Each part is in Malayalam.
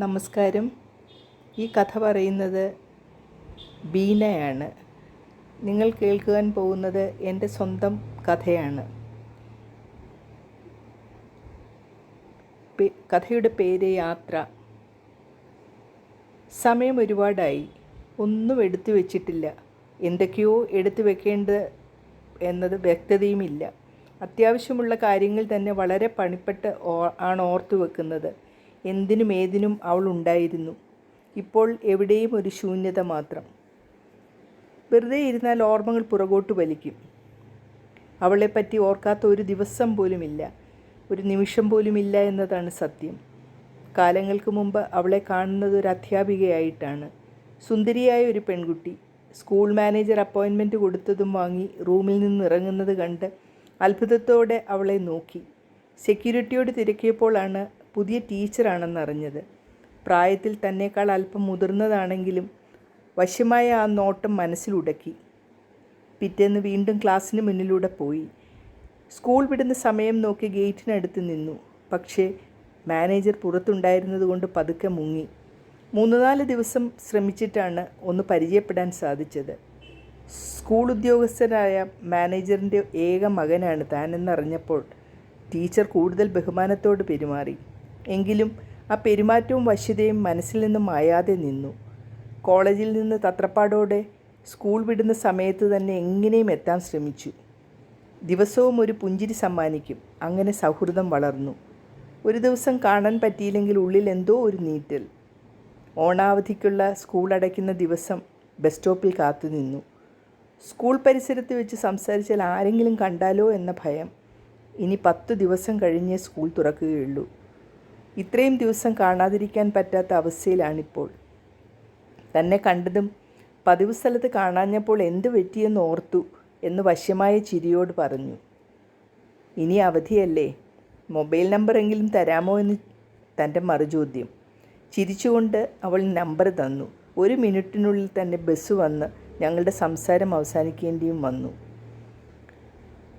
നമസ്കാരം. ഈ കഥ പറയുന്നത് ബീനയാണ്. നിങ്ങൾ കേൾക്കുവാൻ പോകുന്നത് എന്റെ സ്വന്തം കഥയാണ്. കഥയുടെ പേര് യാത്ര. സമയം ഒരുപാടായി. ഒന്നും എടുത്തു വെച്ചിട്ടില്ല. എന്തൊക്കെയോ എടുത്തു വെക്കേണ്ടത് എന്നത് വ്യക്തതയുമില്ല. അത്യാവശ്യമുള്ള കാര്യങ്ങൾ തന്നെ വളരെ പണിപ്പെട്ട് ആണ് ഓർത്തു വെക്കുന്നത്. എന്തിനും ഏതിനും അവൾ ഉണ്ടായിരുന്നു. ഇപ്പോൾ എവിടെയും ഒരു ശൂന്യത മാത്രം. വെറുതെ ഇരുന്നാൽ ഓർമ്മകൾ പുറകോട്ട് വലിക്കും. അവളെപ്പറ്റി ഓർക്കാത്ത ഒരു ദിവസം പോലുമില്ല. ഒരു നിമിഷം പോലുമില്ല എന്നതാണ് സത്യം. കാലങ്ങൾക്ക് മുമ്പ് അവളെ കാണുന്നത് ഒരു അധ്യാപികയായിട്ടാണ്. സുന്ദരിയായ ഒരു പെൺകുട്ടി. സ്കൂൾ മാനേജർ അപ്പോയിൻമെന്റ് കൊടുത്തതും വാങ്ങി റൂമിൽ നിന്ന് ഇറങ്ങുന്നത് കണ്ട് അത്ഭുതത്തോടെ അവളെ നോക്കി. സെക്യൂരിറ്റിയോട് തിരക്കിയപ്പോഴാണ് പുതിയ ടീച്ചറാണെന്ന് അറിഞ്ഞത് പ്രായത്തിൽ തന്നെക്കാൾ അല്പം മുതിർന്നതാണെങ്കിലും വശ്യമായ ആ നോട്ടം മനസ്സിലുടക്കി പിറ്റേന്ന് വീണ്ടും ക്ലാസ്സിന് മുന്നിലൂടെ പോയി. സ്കൂൾ വിടുന്ന സമയം നോക്കി ഗേറ്റിനടുത്ത് നിന്നു. പക്ഷേ മാനേജർ പുറത്തുണ്ടായിരുന്നത് കൊണ്ട് പതുക്കെ മുങ്ങി. മൂന്ന് നാല് ദിവസം ശ്രമിച്ചിട്ടാണ് ഒന്ന് പരിചയപ്പെടാൻ സാധിച്ചത്. സ്കൂൾ ഉദ്യോഗസ്ഥനായ മാനേജറിന്റെ ഏക മകനാണ് താനെന്നറിഞ്ഞപ്പോൾ ടീച്ചർ കൂടുതൽ ബഹുമാനത്തോട് പെരുമാറി. എങ്കിലും ആ പെരുമാറ്റവും വശ്യതയും മനസ്സിൽ നിന്നും മായാതെ നിന്നു. കോളേജിൽ നിന്ന് തത്രപ്പാടോടെ സ്കൂൾ വിടുന്ന സമയത്ത് തന്നെ എങ്ങനെയും എത്താൻ ശ്രമിച്ചു. ദിവസവും ഒരു പുഞ്ചിരി സമ്മാനിക്കും. അങ്ങനെ സൗഹൃദം വളർന്നു. ഒരു ദിവസം കാണാൻ പറ്റിയില്ലെങ്കിൽ ഉള്ളിൽ എന്തോ ഒരു നീറ്റൽ. ഓണാവധിക്കുള്ള സ്കൂൾ അടയ്ക്കുന്ന ദിവസം ബസ് സ്റ്റോപ്പിൽ കാത്തുനിന്നു സ്കൂൾ പരിസരത്ത് വെച്ച് സംസാരിച്ചാൽ ആരെങ്കിലും കണ്ടാലോ എന്ന ഭയം. ഇനി പത്ത് ദിവസം കഴിഞ്ഞേ സ്കൂൾ തുറക്കുകയുള്ളൂ. ഇത്രയും ദിവസം കാണാതിരിക്കാൻ പറ്റാത്ത അവസ്ഥയിലാണിപ്പോൾ. തന്നെ കണ്ടതും പതിവ് സ്ഥലത്ത് കാണാഞ്ഞപ്പോൾ എന്ത് പറ്റിയെന്ന് ഓർത്തു എന്ന് വശ്യമായ ചിരിയോട് പറഞ്ഞു. ഇനി അവധിയല്ലേ? മൊബൈൽ നമ്പറെങ്കിലും തരാമോ എന്ന് തന്റെ മറുചോദ്യം. ചിരിച്ചുകൊണ്ട് അവൾ നമ്പർ തന്നു. ഒരു മിനിറ്റിനുള്ളിൽ തന്നെ ബസ് വന്ന് ഞങ്ങളുടെ സംസാരം അവസാനിക്കേണ്ടിയും വന്നു.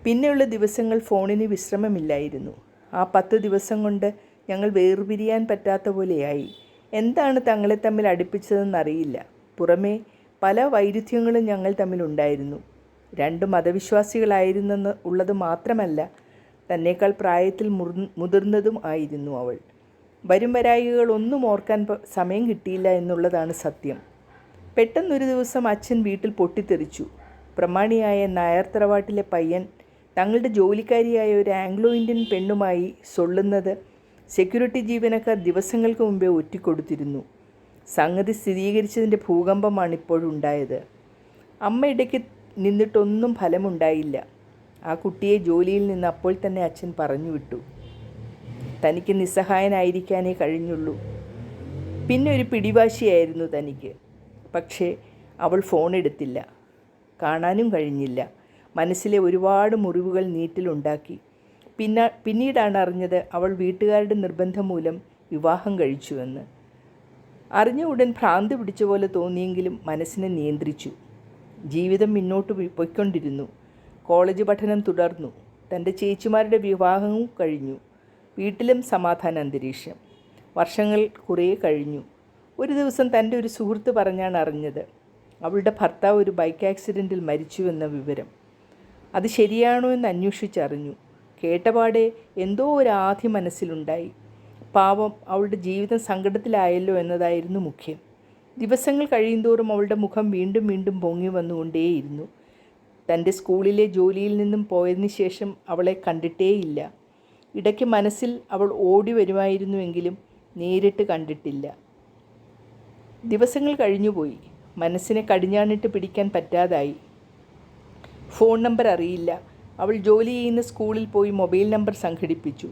പിന്നെയുള്ള ദിവസങ്ങൾ ഫോണിന് വിശ്രമമില്ലായിരുന്നു. ആ പത്ത് ദിവസം കൊണ്ട് ഞങ്ങൾ വേർപിരിയാൻ പറ്റാത്ത പോലെയായി. എന്താണ് തങ്ങളെ തമ്മിൽ അടുപ്പിച്ചതെന്നറിയില്ല. പുറമേ പല വൈരുദ്ധ്യങ്ങളും ഞങ്ങൾ തമ്മിലുണ്ടായിരുന്നു രണ്ട് മതവിശ്വാസികളായിരുന്നെന്ന് ഉള്ളത് മാത്രമല്ല തന്നേക്കാൾ പ്രായത്തിൽ മുതിർന്നതും ആയിരുന്നു അവൾ. വരും വരായികൾ ഒന്നും ഓർക്കാൻ സമയം കിട്ടിയില്ല എന്നുള്ളതാണ് സത്യം. പെട്ടെന്നൊരു ദിവസം അച്ഛൻ വീട്ടിൽ പൊട്ടിത്തെറിച്ചു. പ്രമാണിയായ നായർ തറവാട്ടിലെ പയ്യൻ തങ്ങളുടെ ജോലിക്കാരിയായ ഒരു ആംഗ്ലോ ഇന്ത്യൻ പെണ്ണുമായി സൊള്ളുന്നത് സെക്യൂരിറ്റി ജീവനക്കാർ ദിവസങ്ങൾക്ക് മുമ്പേ ഒറ്റിക്കൊടുത്തിരുന്നു സംഗതി സ്ഥിരീകരിച്ചതിന്റെ ഭൂകമ്പമാണ് ഇപ്പോഴുണ്ടായത് അമ്മ ഇടയ്ക്ക് നിന്നിട്ടൊന്നും ഫലമുണ്ടായില്ല. ആ കുട്ടിയെ ജോലിയിൽ നിന്ന് അപ്പോൾ തന്നെ അച്ഛൻ പറഞ്ഞു വിട്ടു തനിക്ക് നിസ്സഹായനായിരിക്കാനേ കഴിഞ്ഞുള്ളൂ. പിന്നെ ഒരു പിടിവാശിയായിരുന്നു തനിക്ക്. പക്ഷേ അവൾ ഫോൺ എടുത്തില്ല. കാണാനും കഴിഞ്ഞില്ല. മനസ്സിലെ ഒരുപാട് മുറിവുകൾ നീറ്റിലുണ്ടാക്കി. പിന്നെ പിന്നീടാണ് അറിഞ്ഞത് അവൾ വീട്ടുകാരുടെ നിർബന്ധം മൂലം വിവാഹം കഴിച്ചുവെന്ന്. അറിഞ്ഞ ഉടൻ ഭ്രാന്ത് പിടിച്ച പോലെ തോന്നിയെങ്കിലും മനസ്സിനെ നിയന്ത്രിച്ചു. ജീവിതം മുന്നോട്ട് പൊയ്ക്കൊണ്ടിരുന്നു. കോളേജ് പഠനം തുടർന്നു. തന്റെ ചേച്ചിമാരുടെ വിവാഹവും കഴിഞ്ഞു. വീട്ടിലും സമാധാന അന്തരീക്ഷം. വർഷങ്ങൾ കുറേ കഴിഞ്ഞു. ഒരു ദിവസം തന്റെ ഒരു സുഹൃത്ത് പറഞ്ഞാണ് അറിഞ്ഞത്. അവളുടെ ഭർത്താവ് ഒരു ബൈക്ക് ആക്സിഡന്റിൽ മരിച്ചുവെന്ന വിവരം. അത് ശരിയാണോ എന്ന് അന്വേഷിച്ചറിഞ്ഞു. കേട്ടപാടെ എന്തോ ഒരു ആധി മനസ്സിലുണ്ടായി. പാവം അവളുടെ ജീവിതം സങ്കടത്തിലായല്ലോ എന്നതായിരുന്നു മുഖ്യം. ദിവസങ്ങൾ കഴിയുന്തോറും അവളുടെ മുഖം വീണ്ടും വീണ്ടും പൊങ്ങി വന്നുകൊണ്ടേയിരുന്നു. തന്റെ സ്കൂളിലെ ജോലിയിൽ നിന്നും പോയതിന് ശേഷം അവളെ കണ്ടിട്ടേയില്ല. ഇടയ്ക്ക് മനസ്സിൽ അവൾ ഓടി വരുമായിരുന്നുവെങ്കിലും നേരിട്ട് കണ്ടിട്ടില്ല. ദിവസങ്ങൾ കഴിഞ്ഞുപോയി. മനസ്സിനെ കടിഞ്ഞാണിട്ട് പിടിക്കാൻ പറ്റാതായി. ഫോൺ നമ്പർ അറിയില്ല. അവൾ ജോലി ചെയ്യുന്ന സ്കൂളിൽ പോയി മൊബൈൽ നമ്പർ സംഘടിപ്പിച്ചു.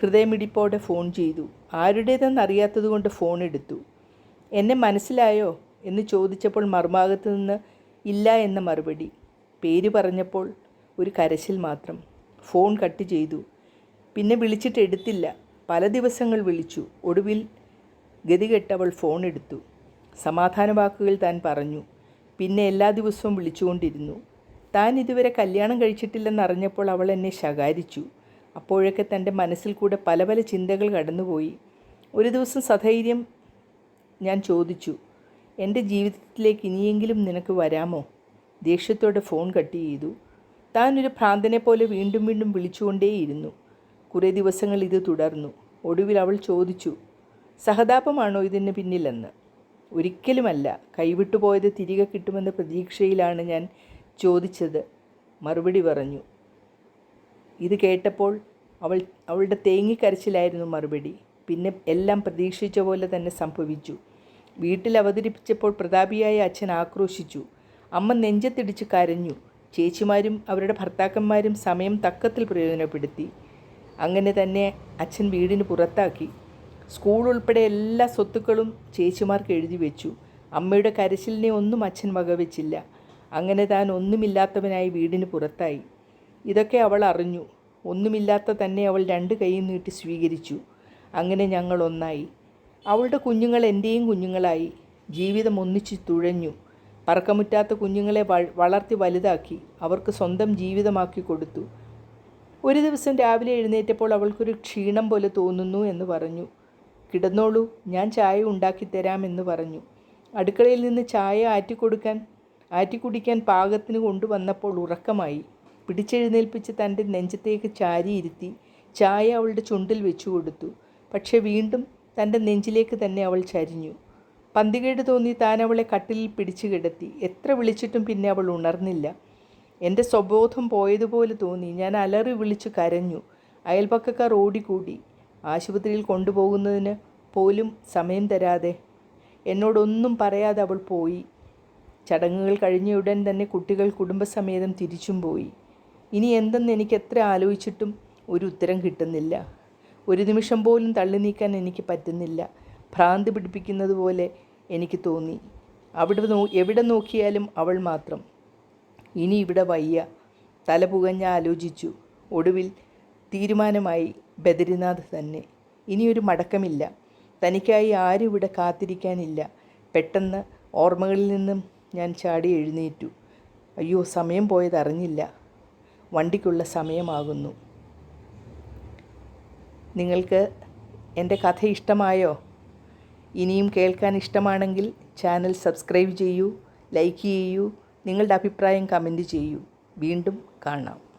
ഹൃദയമിടിപ്പോടെ ഫോൺ ചെയ്തു. ആരുടേതെന്നറിയാത്തതുകൊണ്ട് ഫോൺ എടുത്തു. എന്നെ മനസ്സിലായോ? എന്ന് ചോദിച്ചപ്പോൾ മറുഭാഗത്ത് നിന്ന് ഇല്ല എന്ന മറുപടി. പേര് പറഞ്ഞപ്പോൾ ഒരു കരച്ചിൽ മാത്രം. ഫോൺ കട്ട് ചെയ്തു. പിന്നെ വിളിച്ചിട്ട് എടുത്തില്ല. പല ദിവസങ്ങൾ വിളിച്ചു. ഒടുവിൽ ഗതികെട്ടവൾ ഫോൺ എടുത്തു. സമാധാന വാക്കുകൾ താൻ പറഞ്ഞു. പിന്നെ എല്ലാ ദിവസവും വിളിച്ചുകൊണ്ടിരുന്നു. താൻ ഇതുവരെ കല്യാണം കഴിച്ചിട്ടില്ലെന്നറിഞ്ഞപ്പോൾ അവൾ എന്നെ ശകാരിച്ചു. അപ്പോഴൊക്കെ തന്റെ മനസ്സിൽ കൂടെ പല പല ചിന്തകൾ കടന്നുപോയി. ഒരു ദിവസം സധൈര്യം ഞാൻ ചോദിച്ചു എന്റെ ജീവിതത്തിലേക്ക് ഇനിയെങ്കിലും നിനക്ക് വരാമോ? ദേഷ്യത്തോടെ ഫോൺ കട്ട് ചെയ്തു. താൻ ഒരു ഭ്രാന്തനെ പോലെ വീണ്ടും വീണ്ടും വിളിച്ചുകൊണ്ടേയിരുന്നു. കുറേ ദിവസങ്ങൾ ഇത് തുടർന്നു. ഒടുവിൽ അവൾ ചോദിച്ചു സഹതാപമാണോ ഇതിന് പിന്നിലെന്ന്? ഒരിക്കലുമല്ല. കൈവിട്ടു പോയത് തിരികെ കിട്ടുമെന്ന പ്രതീക്ഷയിലാണ് ഞാൻ ചോദിച്ചത്. മറുപടി പറഞ്ഞു. ഇത് കേട്ടപ്പോൾ അവൾ അവളുടെ തേങ്ങിക്കരച്ചിലായിരുന്നു മറുപടി. പിന്നെ എല്ലാം പ്രതീക്ഷിച്ച പോലെ തന്നെ സംഭവിച്ചു. വീട്ടിൽ അവതരിപ്പിച്ചപ്പോൾ പ്രതാപിയായ അച്ഛൻ ആക്രോശിച്ചു. അമ്മ നെഞ്ചത്തിടിച്ച് കരഞ്ഞു. ചേച്ചിമാരും അവരുടെ ഭർത്താക്കന്മാരും സമയം തക്കത്തിൽ പ്രയോജനപ്പെടുത്തി. അങ്ങനെ തന്നെ അച്ഛൻ വീടിന് പുറത്താക്കി. സ്കൂൾ ഉൾപ്പെടെ എല്ലാ സ്വത്തുക്കളും ചേച്ചിമാർക്ക് എഴുതി വെച്ചു. അമ്മയുടെ കരച്ചിലിനെ ഒന്നും അച്ഛൻ വകവെച്ചില്ല. അങ്ങനെ താൻ ഒന്നുമില്ലാത്തവനായി വീടിന് പുറത്തായി. ഇതൊക്കെ അവൾ അറിഞ്ഞു. ഒന്നുമില്ലാത്ത തന്നെ അവൾ രണ്ട് കൈയും നീട്ടി സ്വീകരിച്ചു. അങ്ങനെ ഞങ്ങൾ ഒന്നായി. അവളുടെ കുഞ്ഞുങ്ങൾ എന്റെയും കുഞ്ഞുങ്ങളായി. ജീവിതം ഒന്നിച്ച് തുഴഞ്ഞു. പറക്കമുറ്റാത്ത കുഞ്ഞുങ്ങളെ വളർത്തി വലുതാക്കി. അവർക്ക് സ്വന്തം ജീവിതമാക്കി കൊടുത്തു. ഒരു ദിവസം രാവിലെ എഴുന്നേറ്റപ്പോൾ അവൾക്കൊരു ക്ഷീണം പോലെ തോന്നുന്നു എന്ന് പറഞ്ഞു. കിടന്നോളൂ ഞാൻ ചായ ഉണ്ടാക്കിത്തരാമെന്ന് പറഞ്ഞു. അടുക്കളയിൽ നിന്ന് ചായ ആറ്റിക്കൊടുക്കാൻ ആറ്റിക്കുടിക്കാൻ പാകത്തിന് കൊണ്ടുവന്നപ്പോൾ ഉറക്കമായി. പിടിച്ചെഴുന്നേൽപ്പിച്ച് തന്റെ നെഞ്ചത്തേക്ക് ചാരിയിരുത്തി ചായ അവളുടെ ചുണ്ടിൽ വെച്ചു കൊടുത്തു. പക്ഷെ വീണ്ടും തന്റെ നെഞ്ചിലേക്ക് തന്നെ അവൾ ചരിഞ്ഞു. പന്തികേട് തോന്നി താൻ അവളെ കട്ടിലിൽ പിടിച്ചു കിടത്തി. എത്ര വിളിച്ചിട്ടും പിന്നെ അവൾ ഉണർന്നില്ല. എന്റെ സ്വബോധം പോയതുപോലെ തോന്നി. ഞാൻ അലറി വിളിച്ചു കരഞ്ഞു. അയൽപക്കക്കാർ ഓടിക്കൂടി. ആശുപത്രിയിൽ കൊണ്ടുപോകുന്നതിന് പോലും സമയം തരാതെ എന്നോടൊന്നും പറയാതെ അവൾ പോയി. ചടങ്ങുകൾ കഴിഞ്ഞ ഉടൻ തന്നെ കുട്ടികൾ കുടുംബസമേതം തിരിച്ചും പോയി. ഇനി എന്തെന്ന് എനിക്ക് എത്ര ആലോചിച്ചിട്ടും ഒരു ഉത്തരം കിട്ടുന്നില്ല. ഒരു നിമിഷം പോലും തള്ളി നീക്കാൻ എനിക്ക് പറ്റുന്നില്ല. ഭ്രാന്ത് പിടിപ്പിക്കുന്നത് പോലെ എനിക്ക് തോന്നി. അവിടെ നോ എവിടെ നോക്കിയാലും അവൾ മാത്രം. ഇനി ഇവിടെ വയ്യ. തല പുകഞ്ഞ ആലോചിച്ചു. ഒടുവിൽ തീരുമാനമായി ബദരിനാഥ് തന്നെ. ഇനിയൊരു മടക്കമില്ല. തനിക്കായി ആരും ഇവിടെ കാത്തിരിക്കാനില്ല. പെട്ടെന്ന് ഓർമ്മകളിൽ നിന്നും ഞാൻ ചാടി എഴുന്നേറ്റു. അയ്യോ സമയം പോയതറിഞ്ഞില്ല വണ്ടിക്കുള്ള സമയമാകുന്നു. നിങ്ങൾക്ക് എന്റെ കഥ ഇഷ്ടമായോ? ഇനിയും കേൾക്കാൻ ഇഷ്ടമാണെങ്കിൽ ചാനൽ സബ്സ്ക്രൈബ് ചെയ്യൂ ലൈക്ക് ചെയ്യൂ നിങ്ങളുടെ അഭിപ്രായം കമന്റ് ചെയ്യൂ. വീണ്ടും കാണാം.